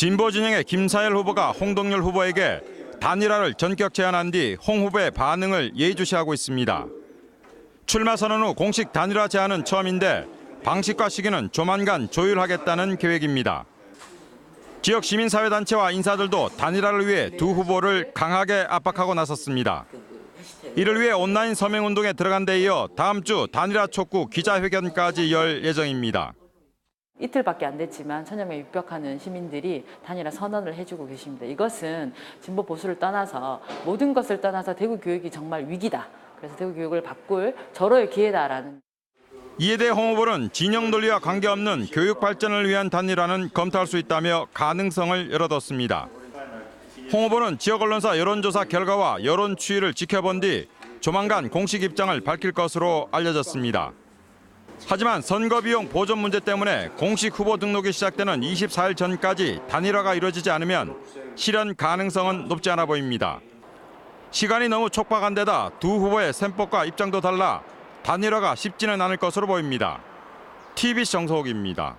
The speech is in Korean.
진보 진영의 김사열 후보가 홍동열 후보에게 단일화를 전격 제안한 뒤 홍 후보의 반응을 예의주시하고 있습니다. 출마 선언 후 공식 단일화 제안은 처음인데 방식과 시기는 조만간 조율하겠다는 계획입니다. 지역 시민사회단체와 인사들도 단일화를 위해 두 후보를 강하게 압박하고 나섰습니다. 이를 위해 온라인 서명운동에 들어간 데 이어 다음 주 단일화 촉구 기자회견까지 열 예정입니다. 이틀밖에 안 됐지만 천여 명 육박하는 시민들이 단일화 선언을 해주고 계십니다. 이것은 진보 보수를 떠나서 모든 것을 떠나서 대구 교육이 정말 위기다. 그래서 대구 교육을 바꿀 절호의 기회다라는 이에 대해 홍 후보는 진영 논리와 관계없는 교육 발전을 위한 단일화는 검토할 수 있다며 가능성을 열어뒀습니다. 홍 후보는 지역 언론사 여론조사 결과와 여론 추이를 지켜본 뒤 조만간 공식 입장을 밝힐 것으로 알려졌습니다. 하지만 선거 비용 보전 문제 때문에 공식 후보 등록이 시작되는 24일 전까지 단일화가 이루어지지 않으면 실현 가능성은 높지 않아 보입니다. 시간이 너무 촉박한 데다 두 후보의 셈법과 입장도 달라 단일화가 쉽지는 않을 것으로 보입니다. TBC 정서욱입니다.